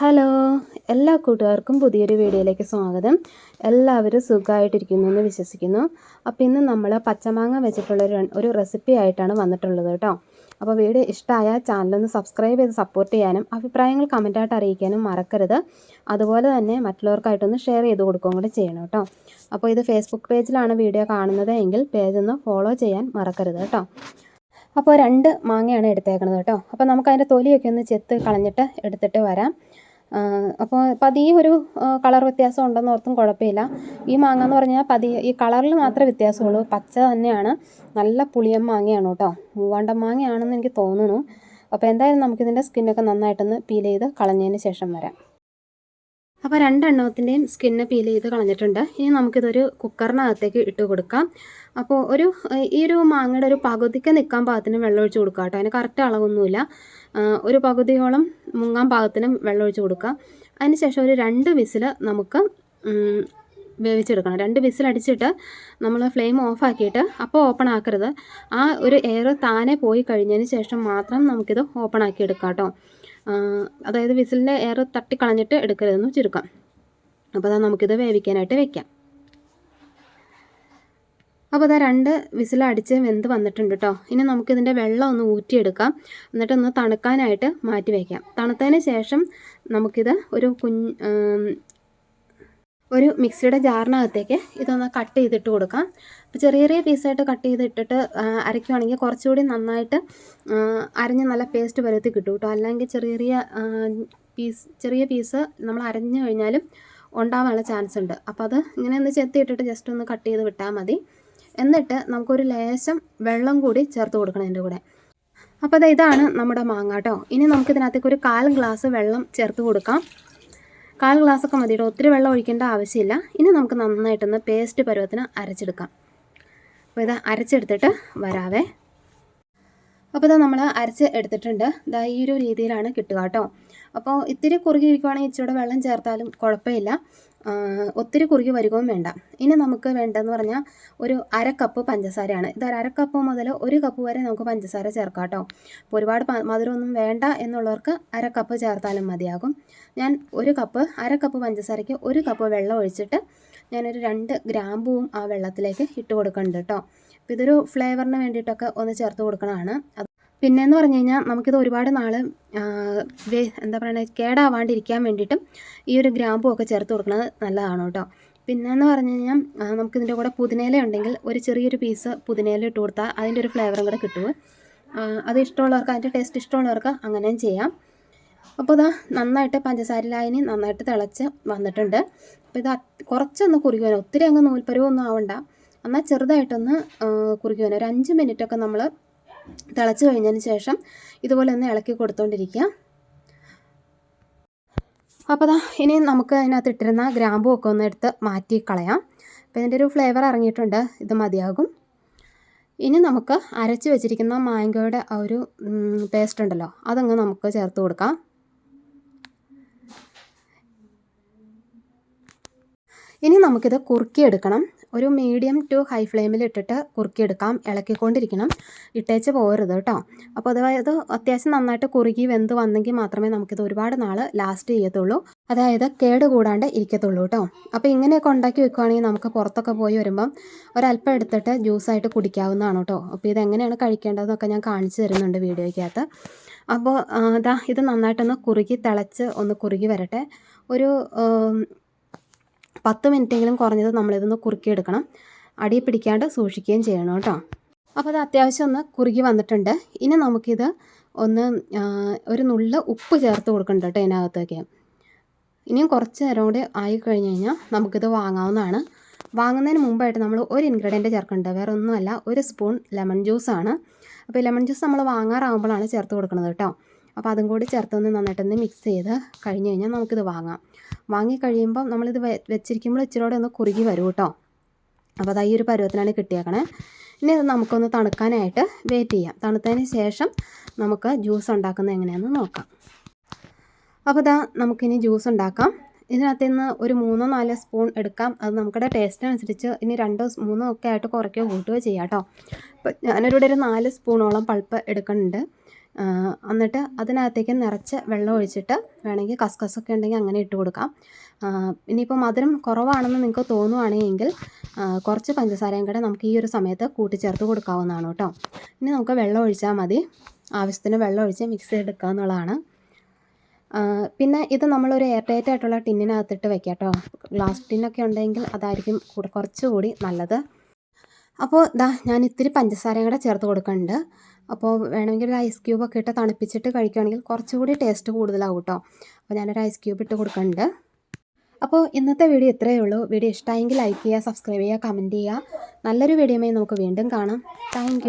Hello എല്ലാ കൂട്ടുകാർക്കും പുതിയൊരു വീഡിയോയിലേക്ക് സ്വാഗതം. എല്ലാവരും സുഖമായിട്ടിരിക്കുന്നു എന്ന് വിശ്വസിക്കുന്നു. അപ്പോൾ ഇന്ന് നമ്മൾ പച്ചമാങ്ങ വെച്ചിട്ടുള്ള ഒരു റെസിപ്പി ആയിട്ടാണ് വന്നിട്ടുള്ളത് കേട്ടോ. അപ്പോൾ വീഡിയോ ഇഷ്ടമായ ചാനലൊന്ന് സബ്സ്ക്രൈബ് ചെയ്ത് സപ്പോർട്ട് ചെയ്യാനും അഭിപ്രായങ്ങൾ കമന്റായിട്ട് അറിയിക്കാനും മറക്കരുത്. അതുപോലെ തന്നെ മറ്റുള്ളവർക്കായിട്ടൊന്ന് ഷെയർ ചെയ്ത് കൊടുക്കുകയും കൂടി ചെയ്യണം കേട്ടോ. അപ്പോൾ ഇത് ഫേസ്ബുക്ക് പേജിലാണ് വീഡിയോ കാണുന്നത് എങ്കിൽ പേജൊന്ന് ഫോളോ ചെയ്യാൻ മറക്കരുത് കേട്ടോ. അപ്പോൾ രണ്ട് മാങ്ങയാണ് എടുത്തേക്കുന്നത് കേട്ടോ. അപ്പോൾ നമുക്ക് അതിന്റെ തൊലിയൊക്കെ ഒന്ന് ചെത്ത് കളഞ്ഞിട്ട് എടുത്തിട്ട് വരാം. അപ്പോൾ പതിയെ ഒരു കളർ വ്യത്യാസം ഉണ്ടെന്ന് ഓർത്തും കുഴപ്പമില്ല. ഈ മാങ്ങ എന്ന് പറഞ്ഞാൽ പതിയെ ഈ കളറിൽ മാത്രമേ വ്യത്യാസമുള്ളൂ. പച്ച തന്നെയാണ്. നല്ല പുളിയൻ മാങ്ങയാണ് കേട്ടോ. മൂവാണ്ടൻ മാങ്ങയാണെന്ന് എനിക്ക് തോന്നുന്നു. അപ്പോൾ എന്തായാലും നമുക്കിതിന്റെ സ്കിന്നൊക്കെ നന്നായിട്ടൊന്ന് പീൽ ചെയ്ത് കളഞ്ഞതിന് ശേഷം വരാം. അപ്പോൾ രണ്ടെണ്ണത്തിന്റെയും സ്കിന്ന് പീൽ ചെയ്ത് കളഞ്ഞിട്ടുണ്ട്. ഇനി നമുക്കിതൊരു കുക്കറിനകത്തേക്ക് ഇട്ട് കൊടുക്കാം. അപ്പോൾ ഒരു ഈ ഒരു മാങ്ങയുടെ ഒരു പകുതിക്ക് നിൽക്കാൻ പാകത്തിന് വെള്ളം ഒഴിച്ച് കൊടുക്കുക കേട്ടോ. അതിന് കറക്റ്റ് അളവൊന്നുമില്ല. ഒരു പകുതിയോളം മുങ്ങാൻ പാകത്തിനും വെള്ളം ഒഴിച്ച് കൊടുക്കുക അതിന് ശേഷം ഒരു രണ്ട് വിസിൽ നമുക്ക് വേവിച്ചെടുക്കണം. രണ്ട് വിസിൽ അടിച്ചിട്ട് നമ്മൾ ഫ്ലെയിം ഓഫാക്കിയിട്ട് അപ്പോൾ ഓപ്പൺ ആക്കരുത്. ആ ഒരു എയർ താനെ പോയി കഴിഞ്ഞതിന് ശേഷം മാത്രം നമുക്കിത് ഓപ്പൺ ആക്കി എടുക്കാം കേട്ടോ. അതായത് വിസിലിന്റെ എയർ തട്ടിക്കളഞ്ഞിട്ട് എടുക്കരുതെന്ന് ചുരുക്കം. അപ്പോൾ അതാ നമുക്കിത് വേവിക്കാനായിട്ട് വെക്കാം. അപ്പോൾ അതാ രണ്ട് വിസിലടിച്ച് വെന്ത് വന്നിട്ടുണ്ട് കേട്ടോ ഇനി നമുക്കിതിന്റെ വെള്ളം ഒന്ന് ഊറ്റിയെടുക്കാം. എന്നിട്ട് ഒന്ന് തണുക്കാനായിട്ട് മാറ്റി വയ്ക്കാം തണുത്തതിന് ശേഷം നമുക്കിത് ഒരു കുഞ്ഞ് ഒരു മിക്സിയുടെ ജാറിനകത്തേക്ക് ഇതൊന്ന് കട്ട് ചെയ്തിട്ട് കൊടുക്കാം. അപ്പോൾ ചെറിയ ചെറിയ പീസായിട്ട് കട്ട് ചെയ്തിട്ടിട്ട് അരയ്ക്കുവാണെങ്കിൽ കുറച്ചുകൂടി നന്നായിട്ട് അരഞ്ഞ് നല്ല പേസ്റ്റ് പരുത്തി കിട്ടും കേട്ടോ. അല്ലെങ്കിൽ ചെറിയ ചെറിയ പീസ് ചെറിയ പീസ് നമ്മൾ അരഞ്ഞു കഴിഞ്ഞാലും ഉണ്ടാവാനുള്ള ചാൻസ് ഉണ്ട്. അപ്പോൾ അത് ഇങ്ങനെ ഒന്ന് ചെത്തിയിട്ടിട്ട് ജസ്റ്റ് ഒന്ന് കട്ട് ചെയ്ത് വിട്ടാൽ മതി. എന്നിട്ട് നമുക്കൊരു ലേശം വെള്ളം കൂടി ചേർത്ത് കൊടുക്കണം ഇതിന്റെ കൂടെ. അപ്പോൾ ഇതാണ് നമ്മുടെ മാങ്ങ കേട്ടോ. ഇനി നമുക്കിതിനകത്തേക്ക് ഒരു കാൽ ഗ്ലാസ് വെള്ളം ചേർത്ത് കൊടുക്കാം. കാൽ ഗ്ലാസ് ഒക്കെ മതി കേട്ടോ. ഒത്തിരി വെള്ളം ഒഴിക്കേണ്ട ആവശ്യമില്ല. ഇനി നമുക്ക് നന്നായിട്ടൊന്ന് പേസ്റ്റ് പരുവത്തിന് അരച്ചെടുക്കാം. അപ്പോൾ ഇത് അരച്ചെടുത്തിട്ട് വരാവേ. അപ്പോൾ ഇത് നമ്മൾ അരച്ച് എടുത്തിട്ടുണ്ട്. ഇതാ ഈ ഒരു രീതിയിലാണ് കിട്ടുക കേട്ടോ. അപ്പോൾ ഇത്തിരി കുറുകി ഇരിക്കുവാണെങ്കിൽ ഇച്ചിരി വെള്ളം ചേർത്താലും കുഴപ്പമില്ല. ഒത്തിരി കുറുകി വരികയും വേണ്ട. ഇനി നമുക്ക് വേണ്ടതെന്ന് പറഞ്ഞാൽ ഒരു അര കപ്പ് പഞ്ചസാരയാണ്. ഇത് അര കപ്പ് മുതൽ ഒരു കപ്പ് വരെ നമുക്ക് പഞ്ചസാര ചേർക്കാം കേട്ടോ. അപ്പോൾ ഒരുപാട് മധുരമൊന്നും വേണ്ട എന്നുള്ളവർക്ക് അര കപ്പ് ചേർത്താലും മതിയാകും. ഞാൻ ഒരു കപ്പ് അര കപ്പ് പഞ്ചസാരയ്ക്ക് ഒരു കപ്പ് വെള്ളം ഒഴിച്ചിട്ട് ഞാനൊരു രണ്ട് ഗ്രാമ്പൂവും ആ വെള്ളത്തിലേക്ക് ഇട്ട് കൊടുക്കുന്നുണ്ട് കേട്ടോ. അപ്പോൾ ഇതൊരു ഫ്ലേവറിന് വേണ്ടിയിട്ടൊക്കെ ഒന്ന് ചേർത്ത് കൊടുക്കണതാണ്. പിന്നെയെന്ന് പറഞ്ഞു കഴിഞ്ഞാൽ നമുക്കിത് ഒരുപാട് നാൾ എന്താ പറയുക കേടാവാണ്ടിരിക്കാൻ വേണ്ടിയിട്ടും ഈ ഒരു ഗ്രാമ്പും ഒക്കെ ചേർത്ത് കൊടുക്കുന്നത് നല്ലതാണ് കേട്ടോ. പിന്നെയെന്ന് പറഞ്ഞു കഴിഞ്ഞാൽ നമുക്കിതിന്റെ കൂടെ പുതിനയില ഉണ്ടെങ്കിൽ ഒരു ചെറിയൊരു പീസ് പുതിനയില ഇട്ട് കൊടുത്താൽ അതിന്റെ ഒരു ഫ്ലേവറും കൂടെ കിട്ടും. ആ, അത് ഇഷ്ടമുള്ളവർക്ക് അതിന്റെ ടേസ്റ്റ് ഇഷ്ടമുള്ളവർക്ക് അങ്ങനെയും ചെയ്യാം. അപ്പോൾ ഇതാ നന്നായിട്ട് പഞ്ചസാര ലായനി നന്നായിട്ട് തിളച്ച് വന്നിട്ടുണ്ട്. അപ്പോൾ ഇത് കുറച്ചൊന്ന് കുറുകി ഒത്തിരി അങ്ങ് നൂൽപ്പരുവൊന്നും ആവണ്ട. എന്നാൽ ചെറുതായിട്ടൊന്ന് കുറുകി ഒരു അഞ്ച് മിനിറ്റൊക്കെ നമ്മൾ തിളച്ച് കഴിഞ്ഞതിന് ശേഷം ഇതുപോലെ ഒന്ന് ഇളക്കി കൊടുത്തുകൊണ്ടിരിക്കുക അപ്പോൾ അതാ ഇനി നമുക്ക് അതിനകത്ത് ഇട്ടിരുന്ന ഗ്രാമ്പും ഒക്കെ ഒന്ന് എടുത്ത് മാറ്റി കളയാം. അപ്പോൾ ഇതിന്റെ ഒരു ഫ്ലേവർ ഇറങ്ങിയിട്ടുണ്ട് ഇത് മതിയാകും. ഇനി നമുക്ക് അരച്ച് വെച്ചിരിക്കുന്ന മാങ്കോയുടെ ആ ഒരു പേസ്റ്റ് ഉണ്ടല്ലോ അതങ്ങ് നമുക്ക് ചേർത്ത് കൊടുക്കാം. ഇനി നമുക്കിത് കുറുക്കിയെടുക്കണം. ഒരു മീഡിയം ടു ഹൈ ഫ്ലെയിമിൽ ഇട്ടിട്ട് കുറുക്കിയെടുക്കാം. ഇളക്കിക്കൊണ്ടിരിക്കണം. ഇട്ടേച്ച് പോകരുത് കേട്ടോ. അപ്പോൾ അതായത് അത്യാവശ്യം നന്നായിട്ട് കുറുകി വെന്ത് വന്നെങ്കിൽ മാത്രമേ നമുക്കിത് ഒരുപാട് നാൾ ലാസ്റ്റ് ചെയ്യത്തുള്ളൂ. അതായത് കേട് കൂടാണ്ട് ഇരിക്കത്തുള്ളൂ കേട്ടോ. അപ്പോൾ ഇങ്ങനെയൊക്കെ ഉണ്ടാക്കി വെക്കുകയാണെങ്കിൽ നമുക്ക് പുറത്തൊക്കെ പോയി വരുമ്പം ഒരല്പം എടുത്തിട്ട് ജ്യൂസായിട്ട് കുടിക്കാവുന്നതാണ് കേട്ടോ. അപ്പോൾ ഇതെങ്ങനെയാണ് കഴിക്കേണ്ടതെന്നൊക്കെ ഞാൻ കാണിച്ചു തരുന്നുണ്ട് വീഡിയോയ്ക്കകത്ത്. അപ്പോൾ ഇതാ ഇത് നന്നായിട്ടൊന്ന് കുറുകി തിളച്ച് ഒന്ന് കുറുകി വരട്ടെ. ഒരു പത്ത് മിനിറ്റെങ്കിലും കുറഞ്ഞത് നമ്മളിതൊന്ന് കുറുക്കിയെടുക്കണം. അടി പിടിക്കാണ്ട് സൂക്ഷിക്കുകയും ചെയ്യണം കേട്ടോ. അപ്പോൾ അത് അത്യാവശ്യം ഒന്ന് കുറുകി വന്നിട്ടുണ്ട്. ഇനി നമുക്കിത് ഒന്ന് ഒരു നുള്ള ഉപ്പ് ചേർത്ത് കൊടുക്കണ്ട കേട്ടോ ഇതിനകത്തേക്ക്. ഇനിയും കുറച്ച് നേരം കൂടി ആയി കഴിഞ്ഞ് കഴിഞ്ഞാൽ നമുക്കിത് വാങ്ങാവുന്നതാണ്. വാങ്ങുന്നതിന് മുമ്പായിട്ട് നമ്മൾ ഒരു ഇൻഗ്രീഡിയന്റ് ചേർക്കേണ്ടത് വേറെ ഒന്നുമല്ല ഒരു സ്പൂൺ ലെമൺ ജ്യൂസാണ് അപ്പോൾ ലെമൺ ജ്യൂസ് നമ്മൾ വാങ്ങാറാകുമ്പോഴാണ് ചേർത്ത് കൊടുക്കുന്നത് കേട്ടോ. അപ്പോൾ അതും കൂടി ചേർത്തൊന്ന് നന്നായിട്ടൊന്ന് മിക്സ് ചെയ്ത് കഴിഞ്ഞ് കഴിഞ്ഞാൽ നമുക്കിത് വാങ്ങാം. വാങ്ങി നമ്മളിത് വെ വെച്ചിരിക്കുമ്പോൾ ഇച്ചിരി കൂടെ ഒന്ന് കുറുകി വരും കേട്ടോ അപ്പോൾ അതായി ഈ ഒരു പരുവത്തിനാണ് കിട്ടിയേക്കണേ. ഇനി ഇത് നമുക്കൊന്ന് തണുക്കാനായിട്ട് വെയിറ്റ് ചെയ്യാം. തണുത്തതിന് ശേഷം നമുക്ക് ജ്യൂസ് ഉണ്ടാക്കുന്നത് എങ്ങനെയാണെന്ന് നോക്കാം. അപ്പോൾ ഇതാ നമുക്കിനി ജ്യൂസ് ഉണ്ടാക്കാം. ഇതിനകത്ത് നിന്ന് ഒരു മൂന്നോ നാലോ സ്പൂൺ എടുക്കാം. അത് നമുക്കിടെ ടേസ്റ്റിനനുസരിച്ച് ഇനി രണ്ടോ മൂന്നോ ഒക്കെ ആയിട്ട് കുറയ്ക്കുകയോ കൂട്ടുകയോ ചെയ്യാം കേട്ടോ അപ്പോൾ ഞാനൊരു ഒരു നാല് സ്പൂണോളം പൾപ്പ് എടുക്കുന്നുണ്ട്. എന്നിട്ട് അതിനകത്തേക്ക് നിറച്ച് വെള്ളം ഒഴിച്ചിട്ട് വേണമെങ്കിൽ കസ്കസൊക്കെ ഉണ്ടെങ്കിൽ അങ്ങനെ ഇട്ട് കൊടുക്കാം. ഇനിയിപ്പോൾ മധുരം കുറവാണെന്ന് നിങ്ങൾക്ക് തോന്നുവാണെങ്കിൽ കുറച്ച് പഞ്ചസാരയും കൂടെ നമുക്ക് ഈ ഒരു സമയത്ത് കൂട്ടിച്ചേർത്ത് കൊടുക്കാവുന്നതാണ് കേട്ടോ. ഇനി നമുക്ക് വെള്ളം ഒഴിച്ചാൽ മതി. ആവശ്യത്തിന് വെള്ളം ഒഴിച്ച് മിക്സ് ചെയ്തെടുക്കുക എന്നുള്ളതാണ്. പിന്നെ ഇത് നമ്മളൊരു എയർ ടൈറ്റ് ആയിട്ടുള്ള ടിന്നിനകത്തിട്ട് വെക്കാം കേട്ടോ. ഗ്ലാസ് ടിന്നൊക്കെ ഉണ്ടെങ്കിൽ അതായിരിക്കും കുറച്ചുകൂടി നല്ലത്. അപ്പോൾ ഇതാ ഞാൻ ഇത്തിരി പഞ്ചസാരയും കൂടെ ചേർത്ത് കൊടുക്കുന്നുണ്ട്. അപ്പോൾ വേണമെങ്കിൽ ഒരു ഐസ് ക്യൂബൊക്കെ ഇട്ട് തണുപ്പിച്ചിട്ട് കഴിക്കുകയാണെങ്കിൽ കുറച്ചുകൂടി ടേസ്റ്റ് കൂടുതലാവും കേട്ടോ അപ്പോൾ ഞാനൊരു ഐസ് ക്യൂബ് ഇട്ട് കൊടുക്കുന്നുണ്ട്. അപ്പോൾ ഇന്നത്തെ വീഡിയോ ഇത്രയേ ഉള്ളൂ. വീഡിയോ ഇഷ്ടമായെങ്കിൽ ലൈക്ക് ചെയ്യുക സബ്സ്ക്രൈബ് ചെയ്യുക കമന്റ് ചെയ്യുക. നല്ലൊരു വീഡിയോ നമുക്ക് വീണ്ടും കാണാം. താങ്ക്